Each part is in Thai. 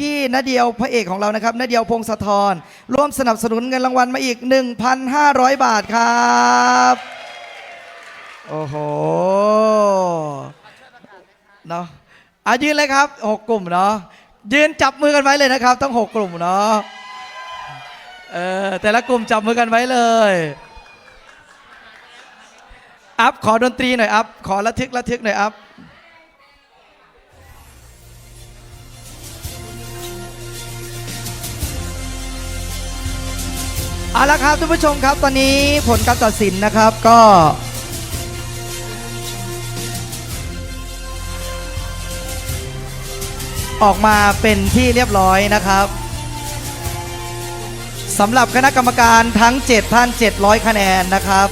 พี่นเดียวพระเอกของเรานะครับนเดียวพงศธรร่วมสนับสนุนเงินรางวัลมาอีก 1,500 บาทครับโอ้โหเนาะอะยืนเลยครับหกกลุ่มเนาะยืนจับมือกันไว้เลยนะครับต้องหกกลุ่มเนาะเออแต่ละกลุ่มจับมือกันไว้เลยอัพขอดนตรีหน่อยอัพขอระทึกระทึกหน่อยอัพ เอาละครับท่านผู้ชมครับตอนนี้ผลการตัดสินนะครับก็ ออกมาเป็นที่เรียบร้อยนะครับสำหรับคณะกรรมการทั้ง 7 ท่าน 700 คะแนนนะครับ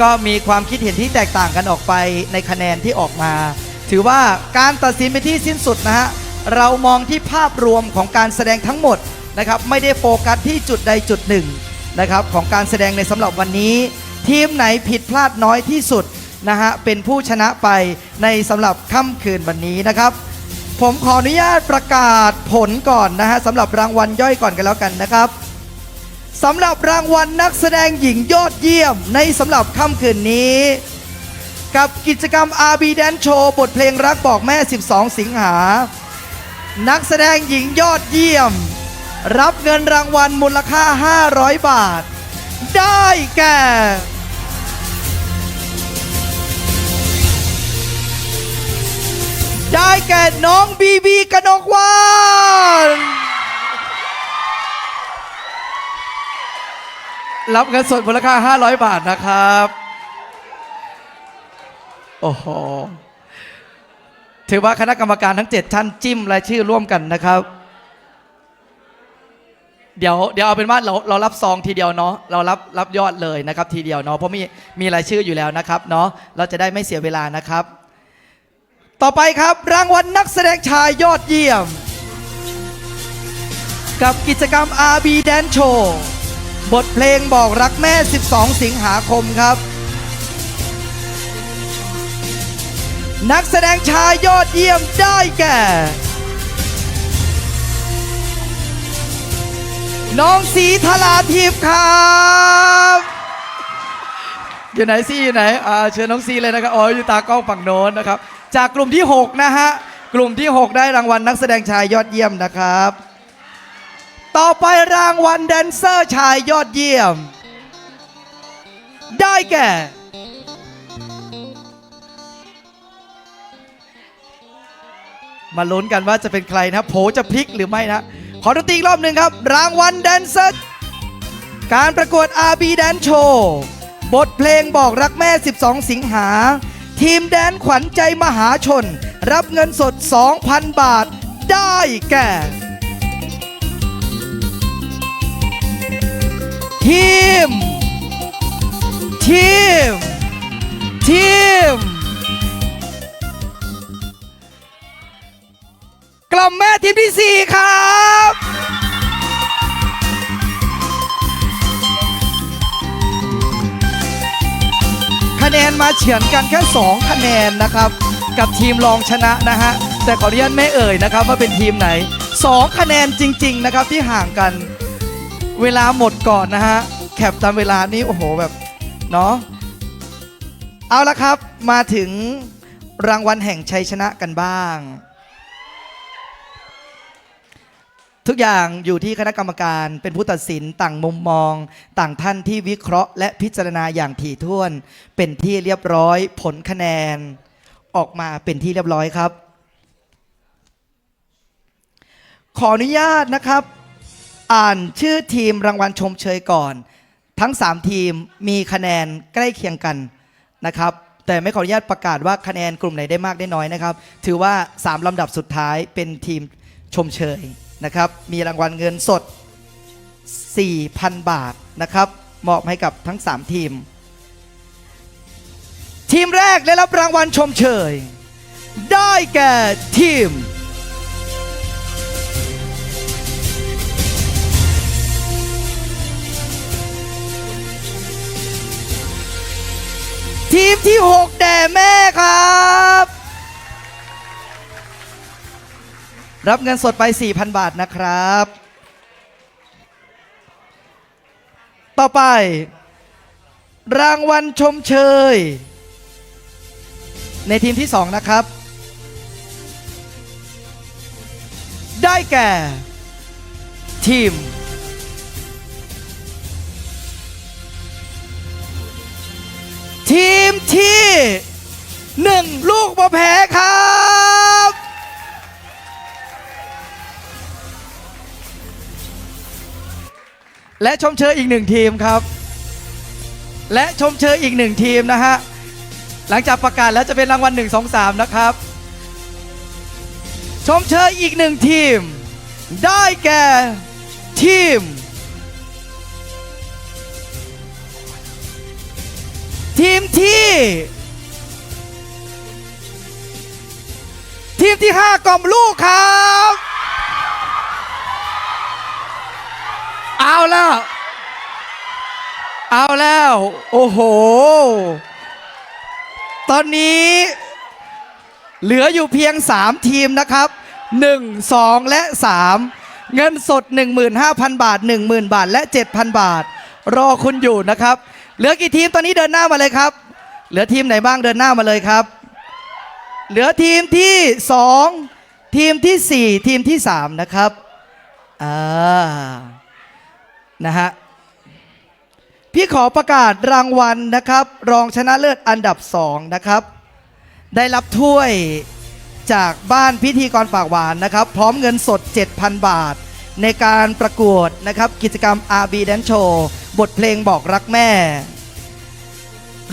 ก็มีความคิดเห็นที่แตกต่างกันออกไปในคะแนนที่ออกมา ถือว่าการตัดสินเป็นที่สิ้นสุดนะฮะเรามองที่ภาพรวมของการแสดงทั้งหมดนะครับ ไม่ได้โฟกัสที่จุดใดจุดหนึ่ง นะครับของการแสดงในสำหรับวันนี้ ทีมไหนผิดพลาดน้อยที่สุดนะฮะเป็นผู้ชนะไปในสำหรับค่ำคืนวันนี้นะครับ ผมขออนุญาตประกาศผลก่อนนะฮะสำหรับรางวัลย่อยก่อนกันแล้วกันนะครับสำหรับรางวัลนักแสดงหญิงยอดเยี่ยมในสำหรับค่ำคืนนี้ กับกิจกรรม RB Dance Show บทเพลงรักบอกแม่ 12 สิงหา นักแสดงหญิงยอดเยี่ยม รับเงินรางวัลมูลค่า 500 บาท ได้แก่ ได้แก่น้องบีบีกนกวานรับเงินสดมูลค่า 500 บาทนะครับ โอ้โห ถือว่าคณะกรรมการทั้ง 7 ท่านจิ้มรายชื่อร่วมกันนะครับ เดี๋ยวเดี๋ยวเอาเป็นว่าเราเรารับซองทีเดียวเนาะเรารับรับยอดเลยนะครับทีเดียวเนาะเพราะมีมีรายชื่ออยู่แล้วนะครับเนาะเราจะได้ไม่เสียเวลานะครับ ต่อไปครับรางวัลนักแสดงชายยอดเยี่ยม กับกิจกรรม RB Dance Show บทเพลงบอกรักแม่ 12 สิงหาคมครับ นักแสดงชายยอดเยี่ยมได้แก่ น้องสีทลาทิพย์ครับอยู่ไหนซีอยู่ไหนอ่าเชิญน้องซีเลยนะครับอ๋ออยู่ตากล้องฝั่งโน้นนะครับ จากกลุ่มที่ 6 นะฮะ กลุ่มที่ 6 ได้รางวัลนักแสดงชายยอดเยี่ยมนะครับ ต่อไปรางวัลแดนเซอร์ชายยอดเยี่ยม ได้แก่ มาลุ้นกันว่าจะเป็นใครนะโผจะพลิกหรือไม่นะ ขอดนตรีอีกรอบหนึ่งครับ รางวัลแดนเซอร์การประกวด RB Dance Show บทเพลงบอกรักแม่ 12 สิงหา ทีมแดนขวัญใจมหาชน รับเงินสด 2,000 บาท ได้แก่ ทีม ทีม ทีม กล่อมแม่ทีมที่ 4 ครับคะแนนมาเฉือนกันแค่ 2 คะแนนนะครับ กับทีมรองชนะนะฮะ แต่ขออนุญาตไม่เอ่ยนะครับ ว่าเป็นทีมไหน 2 คะแนนจริง ๆ นะครับที่ห่างกันเวลาหมดก่อนนะฮะ แคปตามเวลานี้โอ้โหแบบ เนาะเอาละครับมาถึงรางวัลแห่งชัยชนะกันบ้าง ทุกอย่างอยู่ที่คณะกรรมการเป็นผู้ตัดสินต่างมุมมอง ต่างท่านที่วิเคราะห์และพิจารณาอย่างถี่ถ้วน เป็นที่เรียบร้อยผลคะแนน ออกมาเป็นที่เรียบร้อยครับ ขออนุญาตนะครับ อ่านชื่อทีมรางวัลชมเชยก่อน ทั้ง 3 ทีมมีคะแนนใกล้เคียงกันนะครับแต่ไม่ขออนุญาตประกาศว่าคะแนนกลุ่มไหนได้มากได้น้อยนะครับ ถือว่า 3 ลำดับสุดท้ายเป็นทีมชมเชย นะครับ มีรางวัลเงินสด 4,000 บาทนะครับ มอบให้กับทั้ง 3 ทีม ทีมแรกได้รับรางวัลชมเชย ได้แก่ทีม ทีมที่ 6 แด่แม่ครับ รับเงินสดไป 4,000 บาทนะครับ ต่อไป รางวัลชมเชย ในทีมที่ 2 นะครับ ได้แก่ ทีม ทีมที่หนึ่งลูกมาแพ้ครับ และชมเชยอีกหนึ่งทีมครับ และชมเชยอีกหนึ่งทีมนะฮะ หลังจากประกาศแล้วจะเป็นรางวัล1 2 3 นะครับ ชมเชยอีกหนึ่งทีม ได้แก่ทีม ทีมที่ ทีมที่ 5กล่อมลูกครับ เอาแล้ว เอาแล้ว โอ้โห ตอนนี้เหลืออยู่เพียง 3 ทีมนะครับ 1 2 และ 3 เงินสด 15,000 บาท 10,000 บาท และ 7,000 บาท รอคุณอยู่นะครับ เหลือกี่ทีมตอนนี้เดินหน้ามาเลยครับ เหลือทีมไหนบ้างเดินหน้ามาเลยครับ เหลือทีมที่ 2 ทีมที่ 4 ทีมที่ 3 นะครับอ่า นะฮะพี่ขอประกาศรางวัลนะครับ รองชนะเลิศอันดับ2นะครับ ได้รับถ้วยจากบ้านพิธีกรฝากหวานนะครับ พร้อมเงินสด 7,000 บาท ในการประกวดนะครับ กิจกรรม RB Dance Show บทเพลงบอกรักแม่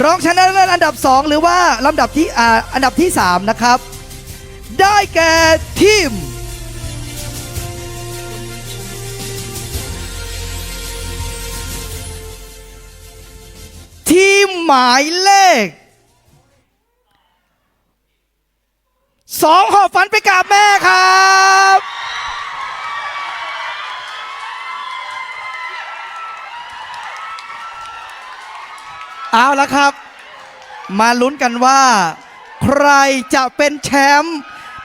รองชนะเลิศอันดับ 2 หรือว่าลำดับที่ออันดับที่ 3 นะครับ ได้แก่ทีม ทีมหมายเลขสองหอบฝันไปกับแม่ครับเอาละครับ มาลุ้นกันว่า ใครจะเป็นแชมป์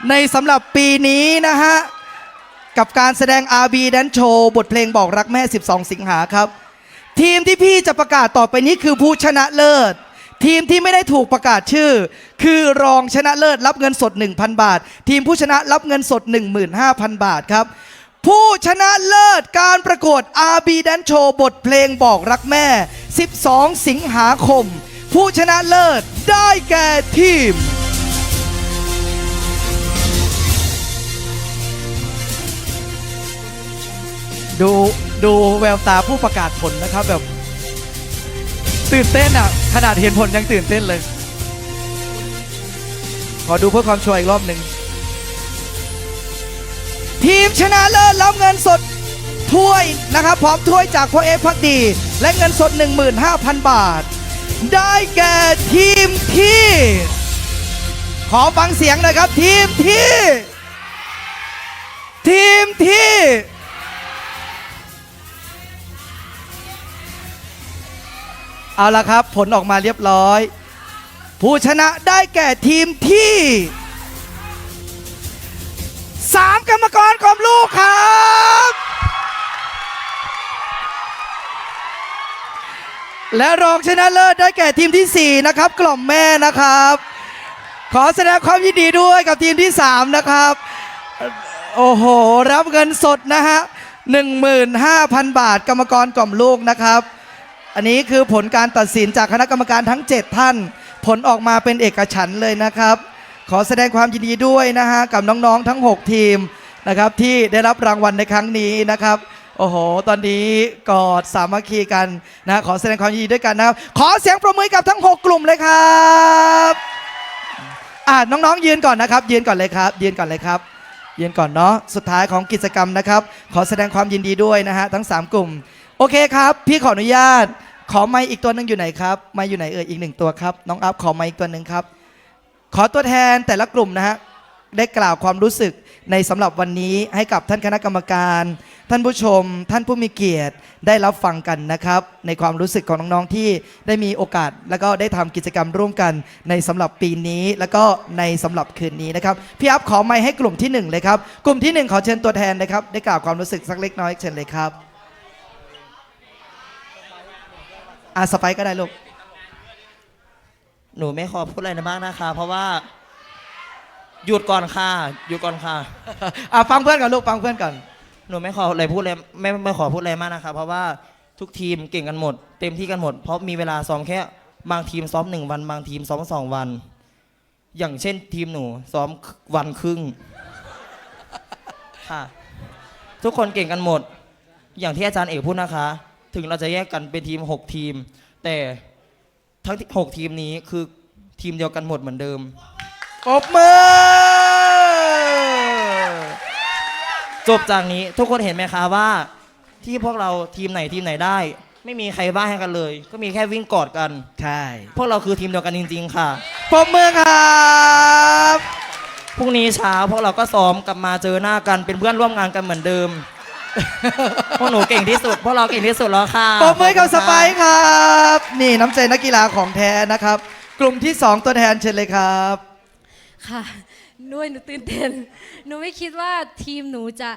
ในสำหรับปีนี้นะฮะ กับการแสดง RB Dance Show บทเพลงบอกรักแม่ 12 สิงหาครับ ทีมที่พี่จะประกาศต่อไปนี้คือผู้ชนะเลิศ ทีมที่ไม่ได้ถูกประกาศชื่อ คือรองชนะเลิศรับเงินสด 1,000 บาท ทีมผู้ชนะรับเงินสด 15,000 บาทครับ ผู้ชนะเลิศการประกวด RB Dance Show บทเพลงบอกรักแม่ 12 สิงหาคม ผู้ชนะเลิศได้แก่ทีมดู ดูแววตาผู้ประกาศผลนะครับแบบ ตื่นเต้นอะ ขนาดเห็นผลยังตื่นเต้นเลย ขอดูเพื่อความชัวร์อีกรอบหนึ่งทีมชนะเลิศรับเงินสดถ้วยนะครับ พร้อมถ้วยจากพ่อเอฟพักดี และเงินสด 15,000 บาท ได้แก่ทีมที่ ขอฟังเสียงหน่อยครับ ทีมที่ ทีมที่ เอาละครับ ผลออกมาเรียบร้อย ผู้ชนะได้แก่ทีมที่สามกรรมกรกลมลูกครับและรองชนะเลิศได้แก่ทีมที่ 4 นะครับ กล่อมแม่นะครับ ขอแสดงความยินดีด้วยกับทีมที่ 3 นะครับ โอ้โห รับเงินสดนะฮะ 15,000 บาทกรรมกรกล่อมลูกนะครับ อันนี้คือผลการตัดสินจากคณะกรรมการทั้ง 7 ท่าน ผลออกมาเป็นเอกฉันท์เลยนะครับ ขอแสดงความยินดีด้วยนะฮะกับน้องๆทั้ง 6 ทีมนะครับที่ได้รับรางวัลในครั้งนี้นะครับ โอ้โห ตอนนี้กอดสามัคคีกันนะขอแสดงความยินดีด้วยกันนะครับ ขอเสียงประมือกับทั้ง 6 กลุ่มเลยครับอ่าน้องๆยืนก่อนนะครับ ยืนก่อนเลยครับ ยืนก่อนเลยครับ ยืนก่อนเนาะสุดท้ายของกิจกรรมนะครับ ขอแสดงความยินดีด้วยนะฮะทั้ง 3 กลุ่ม โอเคครับ พี่ขออนุญาต ขอไม้อีกตัวหนึ่งอยู่ไหนครับไม้อยู่ไหนเอ่ยอีกหนึ่งตัวครับ น้องอัพขอไม้อีกตัวหนึ่งครับ ขอตัวแทนแต่ละกลุ่มนะฮะได้กล่าวความรู้สึกในสำหรับวันนี้ให้กับท่านคณะกรรมการ ท่านผู้ชม ท่านผู้มีเกียรติได้รับฟังกันนะครับ ในความรู้สึกของน้องๆที่ได้มีโอกาส แล้วก็ได้ทำกิจกรรมร่วมกันในสำหรับปีนี้ แล้วก็ในสำหรับคืนนี้นะครับพี่อัพขอไมค์ให้กลุ่มที่หนึ่งเลยครับกลุ่มที่หนึ่งขอเชิญตัวแทนนะครับได้กล่าวความรู้สึกสักเล็กน้อยเชิญเลยครับ อาสไปร์ก็ได้ลูก หนูไม่ขอพูดอะไรนะบ้างนะคะ เพราะว่า หยุดก่อนค่ะ หยุดก่อนค่ะ อะฟังเพื่อนก่อนลูกฟังเพื่อนก่อน หนูไม่ขออะไรพูดเลยไม่ไม่ขอพูดอะไรมากนะคะ เพราะว่าทุกทีมเก่งกันหมด เต็มที่กันหมด เพราะมีเวลาซ้อมแค่บางทีมซ้อมหนึ่งวัน บางทีมซ้อมสองวัน อย่างเช่น ทีมหนูซ้อมวันครึ่ง ค่ะ ทุกคนเก่งกันหมด อย่างที่อาจารย์เอกพูดนะคะ ถึงเราจะแยกกันเป็นทีม 6 ทีม แต่ทั้ง6ทีมนี้คือทีมเดียวกันหมดเหมือนเดิมปรบมือ จบจากนี้ทุกคนเห็นไหมคะว่า ที่พวกเราทีมไหนทีมไหนได้ ไม่มีใครบ้าให้กันเลย ก็มีแค่วิ่งกอดกัน ใช่พวกเราคือทีมเดียวกันจริง ๆ ค่ะ ปรบมือครับพรุ่งนี้เช้าพวกเราก็ซ้อมกลับมาเจอหน้ากันเป็นเพื่อนร่วมงานกันเหมือนเดิม พวกหนูเก่งที่สุด พวกเราเก่งที่สุดแล้วค่ะปรบมือกับขสณค่ะไปร์ครับ นี่น้ำใจนักกีฬาของแท้นะครับ กลุ่มที่ 2 ตัวแทนเชิญเลยครับ ค่ะด้วยหนูตื่นเต้น หนูไม่คิดว่าทีมหนูจะ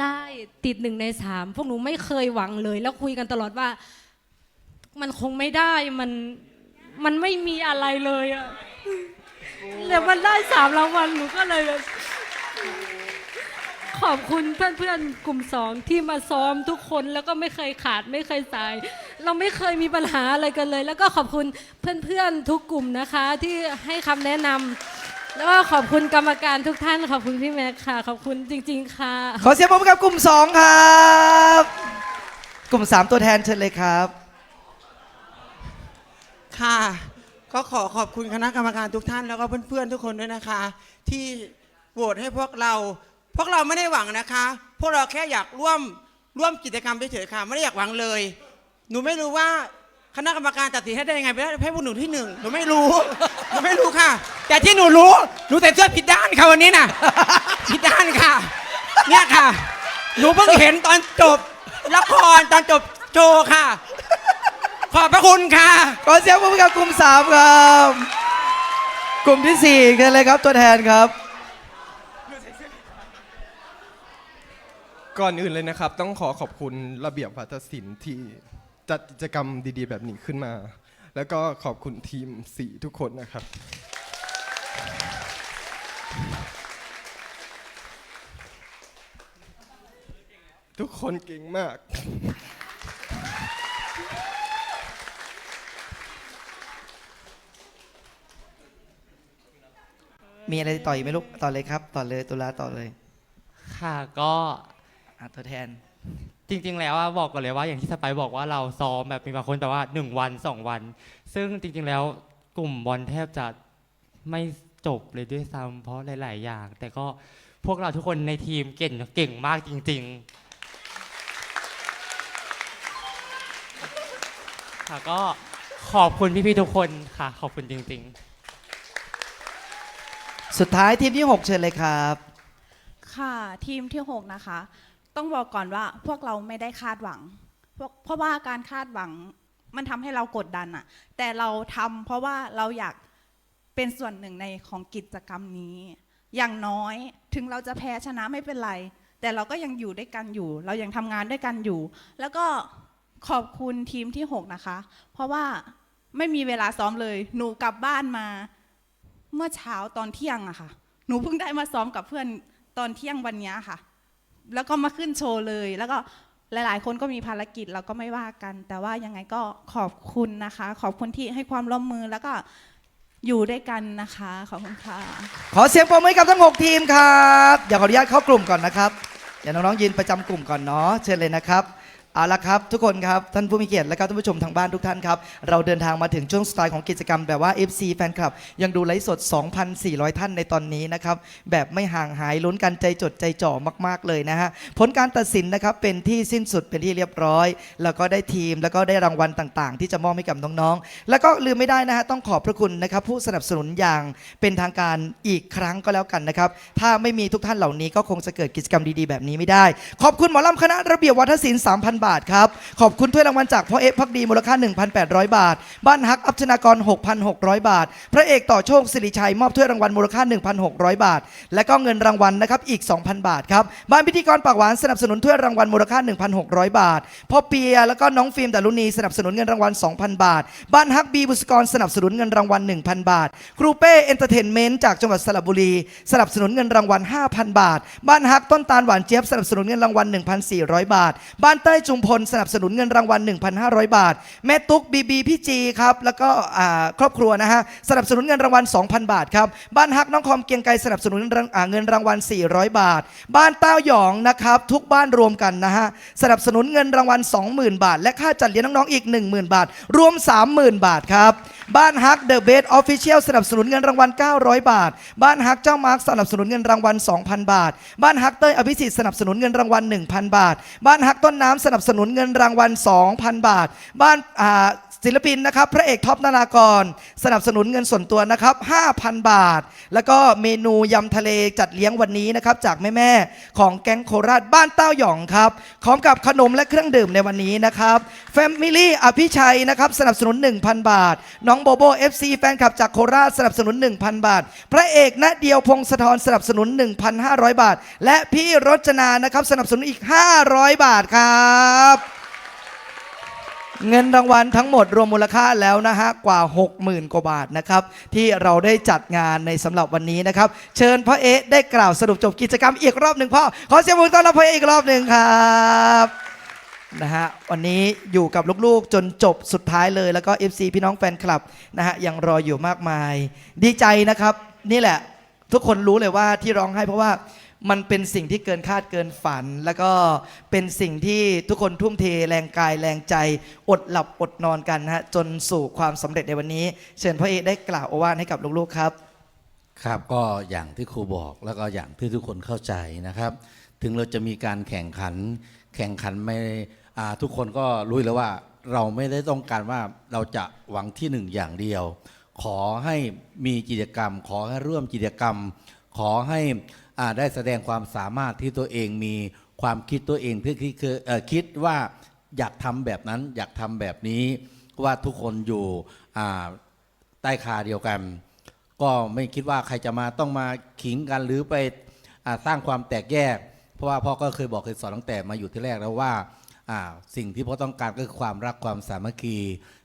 ได้ติดหนึ่งในสามพวกหนูไม่เคยหวังเลย แล้วคุยกันตลอดว่า มันคงไม่ได้มันมันไม่มีอะไรเลยอะแต่มันได้สามรางวัลหนูก็เลยแบบ ขอบคุณเพื่อนๆกลุ่มสองที่มาซ้อมทุกคนแล้วก็ไม่เคยขาดไม่เคยสาย เราไม่เคยมีปัญหาอะไรกันเลย แล้วก็ขอบคุณเพื่อนๆทุกกลุ่มนะคะ ที่ให้คำแนะนำแล้วก็ขอบคุณกรรมการทุกท่านขอบคุณพี่แม็กค่ะ ขอบคุณจริง ๆ ค่ะ ขอเสียงปรบมือกับกลุ่ม 2 ครับ กลุ่ม 3 ตัวแทนเชิญเลยครับ ค่ะ ก็ขอขอบคุณคณะกรรมการทุกท่านแล้วก็เพื่อนๆทุกคนด้วยนะคะ ที่โหวตให้พวกเรา พวกเราไม่ได้หวังนะคะ พวกเราแค่อยากร่วมร่วมกิจกรรมเฉยๆค่ะ ไม่ได้อยากหวังเลย หนูไม่รู้ว่าคณะกรรมการตัดสินให้ได้ยังไงไปได้ให้พวกหนูที่หนึ่งหนูไม่รู้ หนูไม่รู้ค่ะ แต่ที่หนูรู้หนูใส่เสื้อผิดด้านค่ะวันนี้น่ะผิดด้านค่ะ เนี่ยค่ะ หนูเพิ่งเห็นตอนจบละครตอนจบโชว์ค่ะ ขอบพระคุณค่ะ ขอเสียงปรบมือกับกลุ่ม3ครับ กลุ่มที่4เชิญเลยครับตัวแทนครับ ก่อนอื่นเลยนะครับ ต้องขอขอบคุณระเบียบวัฒนศิลป์ที่จัดกิจกรรมดีๆ แบบนี้ขึ้นมา แล้วก็ขอบคุณทีมสีทุกคนนะครับ ทุกคนเก่งมาก มีอะไรต่ออีกไหมลูกต่อเลยครับ ต่อเลยตุลาต่อเลย ค่ะก็ อะตัวแทน จริง ๆ แล้วอะบอกก่อนเลยว่าอย่างที่สไปซ์บอกว่าเราซ้อมแบบมีบางคนแบบว่า 1 วัน 2 วัน ซึ่งจริง ๆ แล้วกลุ่มบอลแทบจะไม่จบเลยด้วยซ้ำเพราะหลาย ๆ อย่าง แต่ก็พวกเราทุกคนในทีมเก่งเก่งมากจริง ๆ ค่ะก็ขอบคุณพี่ ๆ ทุกคนค่ะ ขอบคุณจริง ๆ สุดท้ายทีมที่ 6 เชิญเลยครับ ค่ะ ทีมที่ 6 นะคะ ต้องบอกก่อนว่าพวกเราไม่ได้คาดหวัง เพราะว่าการคาดหวังมันทำให้เรากดดันอะแต่เราทำเพราะว่าเราอยากเป็นส่วนหนึ่งในของกิจกรรมนี้ อย่างน้อยถึงเราจะแพ้ชนะไม่เป็นไร แต่เราก็ยังอยู่ด้วยกันอยู่ เรายังทำงานด้วยกันอยู่ แล้วก็ขอบคุณทีมที่ 6 นะคะ เพราะว่าไม่มีเวลาซ้อมเลย หนูกลับบ้านมา เมื่อเช้าตอนเที่ยงอะค่ะ หนูเพิ่งได้มาซ้อมกับเพื่อนตอนเที่ยงวันนี้ค่ะ แล้วก็มาขึ้นโชว์เลย แล้วก็หลาย ๆ คนก็มีภารกิจเราก็ไม่ว่ากัน แต่ว่ายังไงก็ขอบคุณนะคะ ขอบคุณที่ให้ความร่วมมือแล้วก็อยู่ด้วยกันนะคะ ขอบคุณค่ะ ขอเสียงปรบมือให้กับทั้ง6ทีมครับ เดี๋ยวขออนุญาตเข้ากลุ่มก่อนนะครับ เดี๋ยวน้องๆยืนประจำกลุ่มก่อนเนาะ เชิญเลยนะครับ เอาละครับทุกคนครับ ท่านผู้มีเกียรติและก็ท่านผู้ชมทางบ้านทุกท่านครับ เราเดินทางมาถึงช่วงสไตล์ของกิจกรรมแบบว่า FC แฟนคลับ ยังดูไลฟ์สด 2,400 ท่านในตอนนี้นะครับ แบบไม่ห่างหายลุ้นกันใจจดใจจ่อมาก ๆ เลยนะฮะ ผลการตัดสินนะครับ เป็นที่สิ้นสุดเป็นที่เรียบร้อย แล้วก็ได้ทีมแล้วก็ได้รางวัลต่างๆ ที่จะมอบให้กับน้องๆ แล้วก็ลืมไม่ได้นะฮะต้องขอบพระคุณนะครับผู้สนับสนุนอย่างเป็นทางการอีกครั้งก็แล้วกันนะครับถ้าไม่มีทุกท่านเหล่านี้ก็คงจะเกิดกิจกรรมดีๆ แบบนี้ไม่ได้ ขอบคุณหมอลำคณะระเบียบวัฒนศิลป์3,000บาทครับ ขอบคุณถ้วยรางวัลจากพ่อเอ๊ะพักดีมูลค่า 1,800 บาท บ้านฮักอัพชนากร 6,600 บาท พระเอกต่อโชคสิริชัยมอบถ้วยรางวัลมูลค่า 1,600 บาท และก็เงินรางวัลนะครับอีก 2,000 บาทครับบ้านพิธีกรปากหวานสนับสนุนถ้วยรางวัลมูลค่า 1,600 บาทพ่อเปียแล้วก็น้องฟิล์มดารุณีสนับสนุนเงินรางวัล 2,000 บาท บ้านฮักบีบุษกรสนับสนุนเงินรางวัล 1,000 บาท ครูเป้เอนเตอร์เทนเมนต์จากจังหวัดสระบุรี สนับสนุนเงินรางวัล 5,000 บาท บ้านฮักต้นตาลหวานเจี๊ยบสนับสนุนเงินรางวัล 1,400 บาท บ้านเต้ยจุุมพลสนับสนุนเงินรางวัล 1,500 บาท แม่ตุ๊กบีบีพี่จีครับแล้วก็ครอบครัวนะฮะสนับสนุนเงินรางวัล 2,000 บาทครับบ้านฮักน้องคอมเกียงไกรสนับสนุนเงินอ่างินรางวัล 400 บาท บ้านเต้าหยองนะครับทุกบ้านรวมกันนะฮะสนับสนุนเงินรางวัล 20,000 บาท และค่าจัดเลี้ยงน้องๆอีก 10,000 บาท รวม 30,000 บาทครับบ้านฮักเดอะเบสออฟฟิเชียลสนับสนุนเงินรางวัล 900 บาท บ้านฮักเจ้ามาร์คสนับสนุนเงินรางวัล 2,000 บาท บ้านฮักเต้ยอภิสิทธิ์สนับสนุนเงินรางวัล 1,000 บาท บ้านฮักต้นน้ำสนับสนุนเงินรางวัล 2,000 บาท บ้านอ่า ศิลปินนะครับ พระเอกท็อปนารากร สนับสนุนเงินส่วนตัวนะครับ 5,000 บาท แล้วก็เมนูยำทะเลจัดเลี้ยงวันนี้นะครับ จากแม่ ๆ ของแก๊งโคราชบ้านเต้าหยองครับพร้อมกับขนมและเครื่องดื่มในวันนี้นะครับแฟมิลี่อภิชัยนะครับ สนับสนุน 1,000 บาท น้องโบโบ FC แฟนคลับจากโคราชสนับสนุน 1,000 บาท พระเอกณเดียวพงศธรสนับสนุน 1,500 บาท และพี่รจนานะครับสนับสนุนอีก 500 บาทครับ เงินรางวัลทั้งหมดรวมมูลค่าแล้วนะฮะกว่า 60,000 กว่าบาทนะครับ ที่เราได้จัดงานในสำหรับวันนี้นะครับ เชิญพ่อเอ๊ะได้กล่าวสรุปจบกิจกรรมอีกรอบหนึ่งพ่อ ขอเสียงปรบมือต้อนรับพ่อเอ๊ะอีกรอบหนึ่งครับนะฮะวันนี้อยู่กับลูกๆจนจบสุดท้ายเลยแล้วก็ FC พี่น้องแฟนคลับนะฮะยังรออยู่มากมาย ดีใจนะครับ นี่แหละ ทุกคนรู้เลยว่าที่ร้องไห้เพราะว่า มันเป็นสิ่งที่เกินคาดเกินฝัน แล้วก็เป็นสิ่งที่ทุกคนทุ่มเทแรงกายแรงใจ อดหลับอดนอนกันนะฮะจนสู่ความสำเร็จในวันนี้ เชิญพ่อเอกได้กล่าวโอวาทให้กับลูกๆครับ ครับก็อย่างที่ครูบอกแล้วก็อย่างที่ทุกคนเข้าใจนะครับ ถึงเราจะมีการแข่งขัน แข่งขันไม่อ่าทุกคนก็รู้แล้วว่าเราไม่ได้ต้องการว่าเราจะหวังที่หนึ่งอย่างเดียว ขอให้มีกิจกรรม ขอให้ร่วมกิจกรรม ขอให้ได้แสดงความสามารถที่ตัวเองมีความคิดตัวเองที่คือคิดว่าอยากทำแบบนั้นอยากทำแบบนี้ว่าทุกคนอยู่ใต้คาเดียวกัน ก็ไม่คิดว่าใครจะมาต้องมาขิงกันหรือไปอสร้างความแตกแยก เพราะว่าพ่อก็เคยบอกเคยสอนตั้งแต่มาอยู่ที่แรกแล้วว่าสิ่งที่พ่อต้องการก็คือความรักความสามัคคี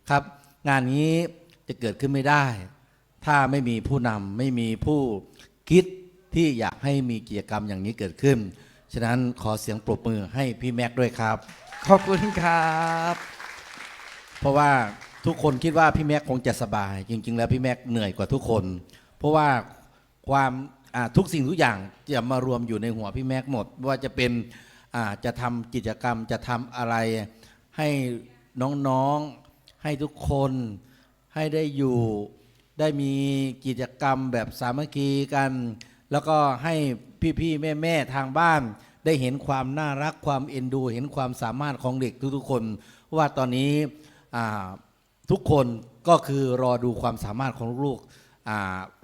ครับ งานนี้จะเกิดขึ้นไม่ได้ ถ้าไม่มีผู้นำไม่มีผู้ คิดที่อยากให้มีกิจกรรมอย่างนี้เกิดขึ้น ฉะนั้นขอเสียงปรบมือให้พี่แม็กซ์ด้วยครับ ขอบคุณครับ เพราะว่าทุกคนคิดว่าพี่แม็กคงจะสบาย จริง ๆ แล้วพี่แม็กเหนื่อยกว่าทุกคน เพราะว่าความอ่าทุกสิ่งทุกอย่างจะมารวมอยู่ในหัวพี่แม็กหมด ว่าจะเป็นอ่าจะทำกิจกรรมจะทำอะไรให้น้องๆให้ทุกคนให้ได้อยู่ ได้มีกิจกรรมแบบสามัคคีกัน แล้วก็ให้พี่ๆแม่ๆทางบ้าน ได้เห็นความน่ารักความเอ็นดู เห็นความสามารถของเด็กทุกๆคน ว่าตอนนี้ทุกคนก็คือรอดูความสามารถของลูกอ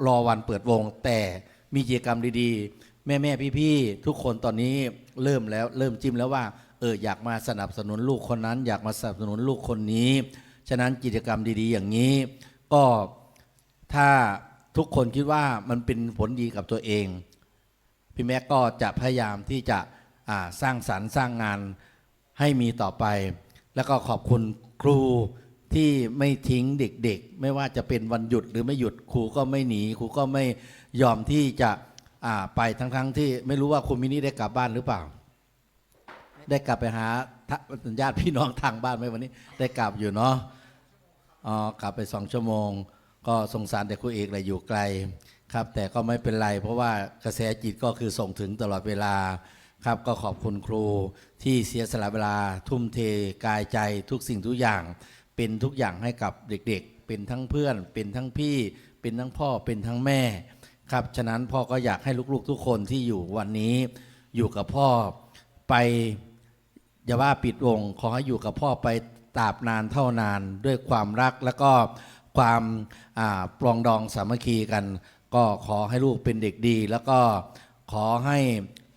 รอวันเปิดวง แต่มีกิจกรรมดีๆ แม่ๆพี่ๆทุกคนตอนนี้เริ่มแล้วเริ่มจิ้มแล้วว่าเอออยากมาสนับสนุนลูกคนนั้น อยากมาสนับสนุนลูกคนนี้ ฉะนั้นกิจกรรมดีๆ อย่างนี้ก็ ถ้าทุกคนคิดว่ามันเป็นผลดีกับตัวเอง พี่แม็กก็จะพยายามที่จะสร้างสรรค์สร้างงานให้มีต่อไป แล้วก็ขอบคุณครูที่ไม่ทิ้งเด็กๆ ไม่ว่าจะเป็นวันหยุดหรือไม่หยุดครูก็ไม่หนีครูก็ไม่ยอมที่จะไปทั้งๆที่ไม่รู้ว่าคุณมินี่ได้กลับบ้านหรือเปล่า ได้กลับไปหาญาติพี่น้องทางบ้านไหมวันนี้ ได้กลับอยู่เนาะอ๋อกลับไปสองชั่วโมง ก็สงสารแต่ครูเอกเลยอยู่ไกลครับ แต่ก็ไม่เป็นไร เพราะว่ากระแสจิตก็คือส่งถึงตลอดเวลาครับก็ขอบคุณครูที่เสียสละเวลา ทุ่มเทกายใจทุกสิ่งทุกอย่าง เป็นทุกอย่างให้กับเด็กๆ เป็นทั้งเพื่อน เป็นทั้งพี่ เป็นทั้งพ่อเป็นทั้งแม่ ครับฉะนั้นพ่อก็อยากให้ลูกๆทุกคนที่อยู่วันนี้อยู่กับพ่อไปอย่าว่าปิดวงขอให้อยู่กับพ่อไปตราบนานเท่านานด้วยความรักแล้วก็ ความปรองดองสามัคคีกัน ก็ขอให้ลูกเป็นเด็กดี แล้วก็ขอให้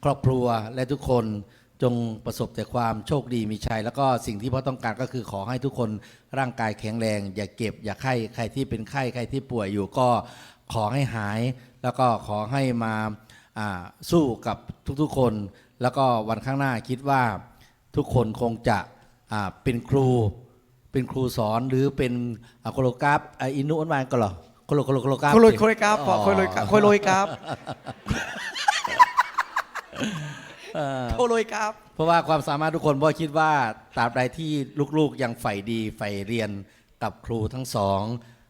ครอบครัวและทุกคนจงประสบแต่ความโชคดีมีชัย แล้วก็สิ่งที่พ่อต้องการก็คือขอให้ทุกคนร่างกายแข็งแรง อย่าเก็บ อย่าไข้ใครที่เป็นไข้ใครที่ป่วยอยู่ก็ขอให้หาย แล้วก็ขอให้มาสู้กับทุกๆคน แล้วก็วันข้างหน้าคิดว่าทุกคนคงจะเป็นครู เป็นครูสอนหรือเป็นอะโคโลกราฟอ่าอินุอันวานก็เหรอโคโลโคโลโคโลกราฟโคโลยโคโลยกราฟพอโคโลยกราฟโคโลยกราฟเอ่อโคโลยกราฟเพราะว่าความสามารถทุกคนพ่อคิดว่าตราบใดที่ลูกๆยังใฝ่ดีใฝ่เรียนกับครูทั้งสอง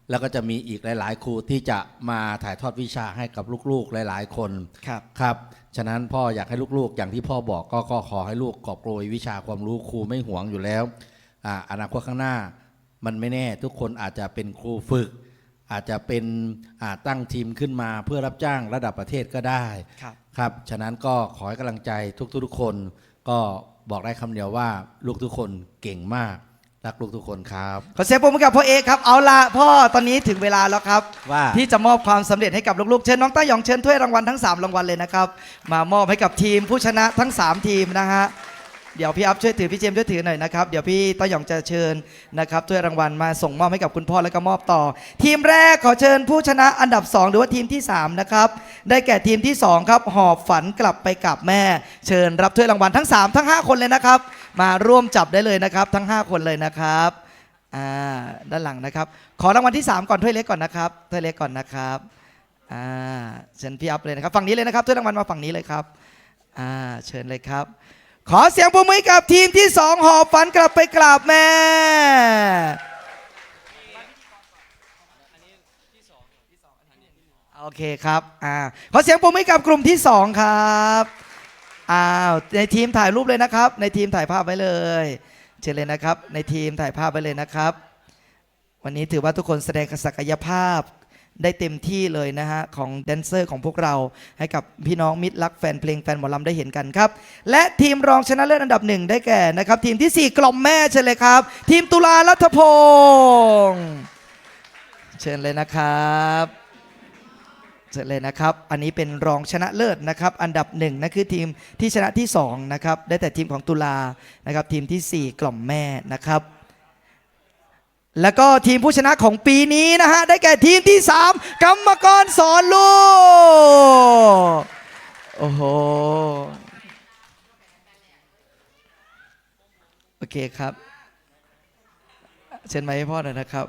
แล้วก็จะมีอีกหลาย ๆ ครูที่จะมาถ่ายทอดวิชาให้กับลูกๆ หลาย ๆ คนครับครับ ฉะนั้นพ่ออยากให้ลูกๆ อย่างที่พ่อบอกก็ก็ขอให้ลูกกอบโกยวิชาความรู้ครูไม่หวงอยู่แล้ว อ่าอนาคตข้างหน้ามันไม่แน่ทุกคนอาจจะเป็นครูฝึก อาจจะเป็นอ่าตั้งทีมขึ้นมาเพื่อรับจ้างระดับประเทศก็ได้ครับครับฉะนั้นก็ขอให้กำลังใจทุกๆทุกคน ก็บอกได้คำเดียวว่า ลูกทุกคนเก่งมากรักลูกทุกคนครับขอเสียงปรบมือกับพ่อเอกครับเอาละพ่อตอนนี้ถึงเวลาแล้วครับ ว่าที่จะมอบความสำเร็จให้กับลูกๆเชิญน้องต้าหยองเชิญถ้วยรางวัลทั้ง 3 รางวัลเลยนะครับ มามอบให้กับทีมผู้ชนะทั้ง 3 ทีมนะฮะ เดี๋ยวพี่อัพช่วยถือพี่เจมส์ช่วยถือหน่อยนะครับ เดี๋ยวพี่ต้าหยองจะเชิญนะครับถ้วยรางวัลมาส่งมอบให้กับคุณพ่อแล้วก็มอบต่อ ทีมแรกขอเชิญผู้ชนะอันดับ 2 หรือว่าทีมที่ 3 นะครับ ได้แก่ทีมที่ 2 ครับหอบฝันกลับไปกับแม่ เชิญรับถ้วยรางวัลทั้ง 3 ทั้ง 5 คนเลยนะครับ มาร่วมจับได้เลยนะครับ ทั้ง 5 คนเลยนะครับอ่าด้านหลังนะครับ ขอรางวัลที่ 3 ก่อนถ้วยเล็กก่อนนะครับถ้วยเล็กก่อนนะครับอ่าเชิญพี่อัพเลยนะครับฝั่งนี้เลยนะครับถ้วยรางวัลมาฝั่งนี้เลยครับอ่าเชิญเลยครับ ขอเสียงปรบมือกับทีมที่2หอบฝันกลับไปกราบแม่ โอเคครับอ่าขอเสียงปรบมือกับกลุ่มที่2ครับอ้าวในทีมถ่ายรูปเลยนะครับ ในทีมถ่ายภาพไว้เลยเชิญเลยนะครับ ในทีมถ่ายภาพไว้เลยนะครับ วันนี้ถือว่าทุกคนแสดงศักยภาพ ได้เต็มที่เลยนะฮะของแดนเซอร์ของพวกเราให้กับพี่น้องมิตรรักแฟนเพลงแฟนหมอลำได้เห็นกันครับ และทีมรองชนะเลิศอันดับหนึ่งได้แก่นะครับ ทีมที่ 4 กล่อมแม่เชิญเลยครับ ทีมตุลาลัทพงศ์เชิญเลยนะครับเสร็จเลยนะครับ อันนี้เป็นรองชนะเลิศนะครับ อันดับหนึ่งนั่นคือทีมที่ชนะที่สองนะครับ ได้แต่ทีมของตุลา นะครับ ทีมที่สี่กล่อมแม่นะครับ แล้วก็ทีมผู้ชนะของปีนี้นะฮะ ได้แก่ทีมที่สามกรรมกรสอนลูก โอ้โห โอเคครับ เชิญไมค์ให้พ่อหน่อยนะครับ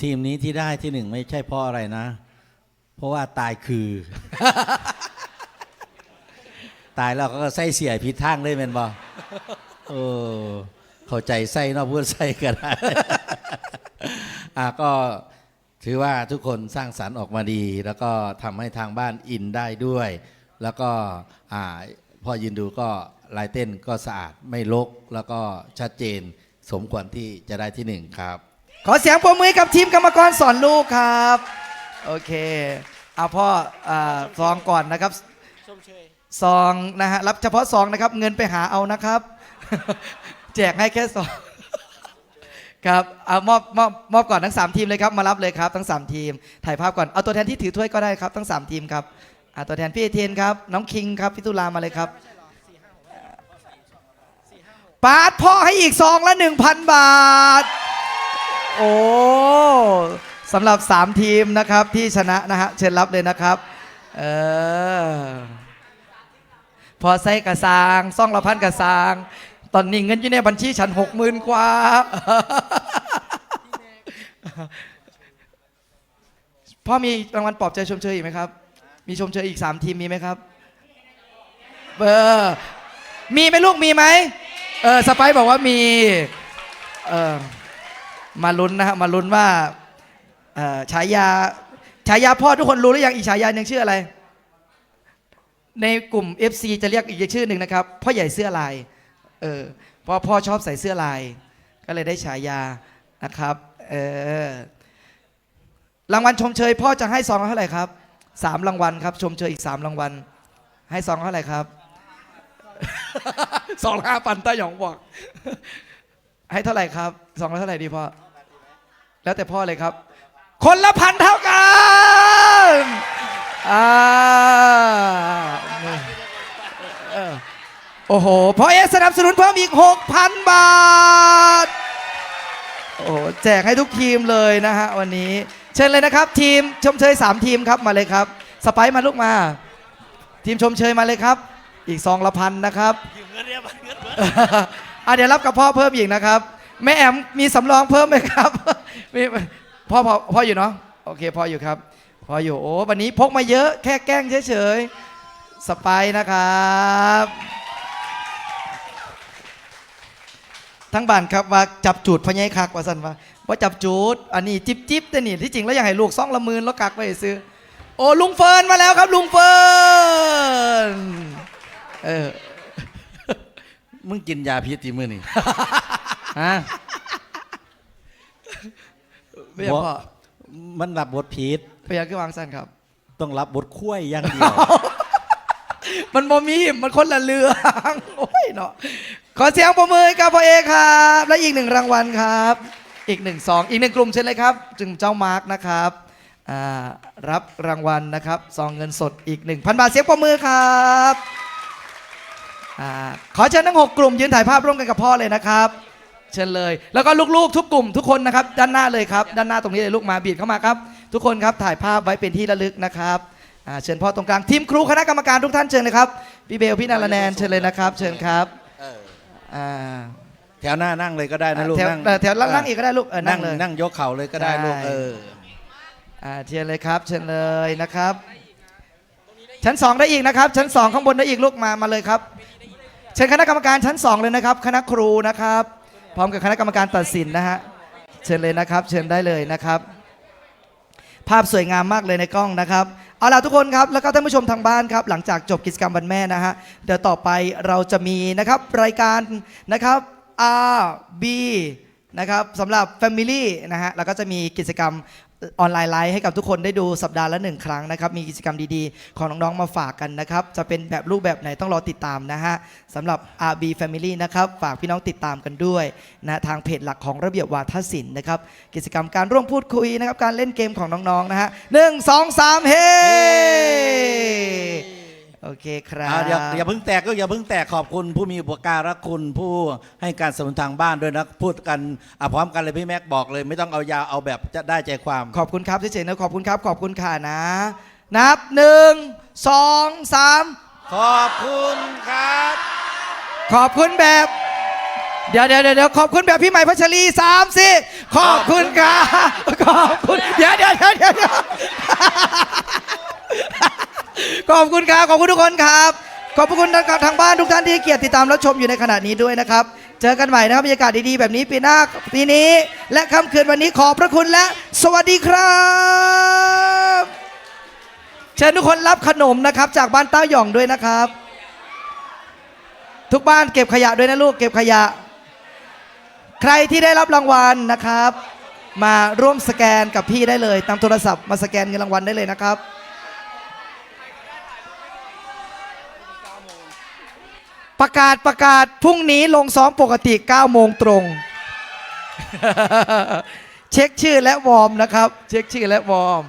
ทีมนี้ที่ได้ที่หนึ่งไม่ใช่เพราะอะไรนะ เพราะว่าตายคือ ตายแล้วก็ใส่เสียผิดทางเลยแม่นบอเออ เข้าใจใส่เนอกพูดใส่ก็ได้อะก็ถือว่าทุกคนสร้างสรรค์ออกมาดี แล้วก็ทำให้ทางบ้านอินได้ด้วย แล้วก็อ่าพอยืนดูก็ลายเต้นก็สะอาดไม่ลกแล้วก็ชัดเจนสมควรที่จะได้ที่หนึ่งครับ ขอเสียงปรบมือให้กับทีมกรรมกรสอนลูกครับ โอเคเอาพ่ออ่าซองก่อนนะครับซองนะฮะรับเฉพาะซองนะครับ เงินไปหาเอานะครับ แจกให้แค่ซองครับเอามอบมอบมอบก่อนทั้ง 3 ทีมเลยครับมารับเลยครับทั้ง 3 ทีม ถ่ายภาพก่อนเอาตัวแทนที่ถือถ้วยก็ได้ครับทั้ง 3 ทีมครับอ่าตัวแทนพี่เอเทนครับ น้องคิงครับพี่ตุลามาเลยครับปาดพ่อให้อีกซองละ 1,000 บาท โอ้สำหรับ 3 ทีมนะครับที่ชนะนะฮะเชิญรับเลยนะครับเออพอใส่กระซางซ่องละพันกระซาง ตอนนี้เงินอยู่ในบัญชีฉันหกหมื่นกว่า พ่อมีรางวัลปลอบใจชมเชยอีกไหมครับ มีชมเชยอีก3ทีมมีไหมครับเบอร์มีไหมลูกมีไหมเออสไปบอกว่ามีเออมาลุ้นนะฮะมาลุ้นว่าเออฉายาฉายาพ่อทุกคนรู้หรือยังอีกฉายาหนึ่งชื่ออะไร ในกลุ่ม FC จะเรียกอีกชื่อหนึ่งนะครับพ่อใหญ่เสื้อลาย เออเพราะพ่อชอบใส่เสื้อลาย ก็เลยได้ฉายานะครับเออรางวัลชมเชย พ่อจะให้ซองเท่าไหร่ครับสามรางวัลครับ ชมเชยอีกสามรางวัลให้ซองเท่าไหร่ครับสองห้าพันต้าหยองบอกให้เท่าไหร่ครับสองเท่าไหร่ดีพ่อแล้วแต่พ่อเลยครับ คนละพันเท่ากันอ่าเออ โอ้โหพ่อเอสนับสนุนเพิ่มอีก 6,000 บาท โอ้โหแจกให้ทุกทีมเลยนะฮะวันนี้ เชิญเลยนะครับทีมชมเชย 3 ทีมครับมาเลยครับ สไปซ์มาลูกมา ทีมชมเชยมาเลยครับ อีกซองละพันนะครับอะเดี๋ยวรับกับพ่อเพิ่มอีกนะครับ แม่แอมมีสำรองเพิ่มไหมครับมีพ่อพ่อพ่ออยู่เนาะโอเคพ่ออยู่ครับพ่ออยู่โอ้วันนี้พกมาเยอะแค่แกล้งเฉยๆสไปร์นะครับ ทั้งบ้านครับว่าจับจูดพญายคักว่าสันว่าว่าจับจูดอันนี้จิบจิบแต่นี่ที่จริงแล้วอยากให้ลูกซ่องละหมืนแล้วกักไว้ซื้อโอ้ลุงเฟิร์นมาแล้วครับ ลุงเฟิร์นเออมึงกินยาพิษตีมือนี่ฮะไม่อยากพ่อมันรับบทพีษพยายามขึ้นวางสั้นครับ ต้องรับบทคุ้ยอย่างเดียว มันบ่มีมันคนละเรื่องโอ้ยเนาะขอเสียงประมือกับพ่อเอกครับ และอีกหนึ่งรางวัลครับ อีกหนึ่งสองอีกหนึ่งกลุ่มเช่นเลยครับ จึงเจ้ามาร์กนะครับรับรางวัลนะครับซองเงินสดอีก 1,000 บาทเสียงประมือครับอขอเชิญทั้ง 6 กลุ่มยืนถ่ายภาพร่วมกันกับพ่อเลยนะครับ เชิญเลย แล้วก็ลูกๆ ทุกกลุ่มทุกคนนะครับ ด้านหน้าเลยครับ ด้านหน้าตรงนี้เลยลูกมาบีดเข้ามาครับ ทุกคนครับถ่ายภาพไว้เป็นที่ระลึกนะครับ อ่าเชิญพ่อตรงกลางทีมครูคณะกรรมการทุกท่านเชิญเลยครับพี่เบลพี่นาราแนนเชิญเลยนะครับ เชิญครับอ่าแถวหน้านั่งเลยก็ได้นะลูกแถวนั่งเออแถวนั่งอีกก็ได้ลูกเออนั่นั่งงเลยนั่งยกเข่าเลยก็ได้ลูกใช่เอออ่าเชิญเลยครับ เชิญเลยนะครับ ชั้นสองได้อีกนะครับ ชั้นสองข้างบนได้อีกลูกมามาเลยครับ เชิญคณะกรรมการชั้นสองเลยนะครับ คณะครูนะครับ พร้อมกับคณะกรรมการตัดสินนะฮะเชิญเลยนะครับ เชิญได้เลยนะครับ ภาพสวยงามมากเลยในกล้องนะครับ เอาล่ะทุกคนครับแล้วก็ท่านผู้ชมทางบ้านครับหลังจากจบกิจกรรมวันแม่นะฮะเดี๋ยวต่อไปเราจะมีนะครับรายการนะครับ R B นะครับสำหรับ Family นะฮะแล้วก็จะมีกิจกรรม ออนไลน์ไลฟ์ให้กับทุกคนได้ดูสัปดาห์ละหนึ่งครั้งนะครับ มีกิจกรรมดีๆ ของน้อง ๆ มาฝากกันนะครับ จะเป็นแบบรูปแบบไหนต้องรอติดตามนะฮะสำหรับ RB Family นะครับ ฝากพี่น้องติดตามกันด้วยนะทางเพจหลักของระเบียบวาทศิลป์นะครับ กิจกรรมการร่วมพูดคุยนะครับ การเล่นเกมของน้อง ๆ นะฮะหนึ่งสองสามเฮ เคครับอ่าอย่าอย่าเพิ่งแตกก็อย่าเพิ่งแตกขอบคุณผู้มีอุปการะคุณผู้ให้การสนับสนุนทางบ้านด้วยนะพูดกันอะพร้อมกันเลยพี่แม็กบอกเลย ไม่ต้องเอายาวเอาแบบจะได้ใจความ ขอบคุณครับเฉยๆนะขอบคุณครับ ขอบคุณค่ะนะ นับหนึ่งสองสามขอบคุณครับ ขอบคุณแบบ เดี๋ยวเดี๋ยวเดี๋ยวขอบคุณแบบพี่ใหม่พัชรีสามสิขอบคุณครับขอบคุณ เดี๋ยวเดี๋ยวเดี๋ยวเดี๋ยวเดี๋ยว ขอบคุณครับ ขอบคุณทุกคนครับ ขอบพระคุณทางบ้านทุกท่านที่ให้เกียรติติดตามรับชมอยู่ในขณะนี้ด้วยนะครับ เจอกันใหม่นะครับบรรยากาศดีๆแบบนี้ปีหน้าปีนี้ และค่ำคืนวันนี้ขอบพระคุณและ สวัสดีครับเชิญทุกคนรับขนมนะครับจากบ้านเต้าหย่องด้วยนะครับ ทุกบ้านเก็บขยะด้วยนะลูกเก็บขยะ ใครที่ได้รับรางวัลนะครับ มาร่วมสแกนกับพี่ได้เลยนำโทรศัพท์มาสแกนเงินรางวัลได้เลยนะครับ ประกาศประกาศพรุ่งนี้ลงซ้อมปกติ 9 โมงตรง เช็คชื่อและวอร์มนะครับ เช็คชื่อและวอร์ม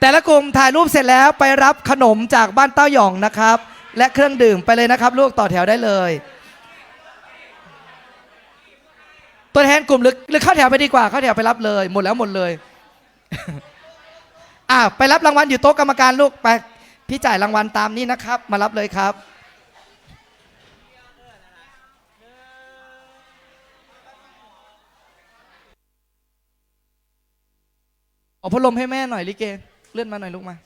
แต่ละกลุ่มถ่ายรูปเสร็จแล้วไปรับขนมจากบ้านเต้าหย่องนะครับ และเครื่องดื่มไปเลยนะครับ ลูกต่อแถวได้เลย ตัวแทนกลุ่มหรือหรือเข้าแถวไปดีกว่าเข้าแถวไปรับเลย หมดแล้วหมดเลยอะไปรับรางวัลอยู่โต๊ะกรรมการลูกไปพี่จ่ายรางวัลตามนี้นะครับ มารับเลยครับ เอาพัดลมให้แม่หน่อยลิเก เลื่อนมาหน่อยลูกมา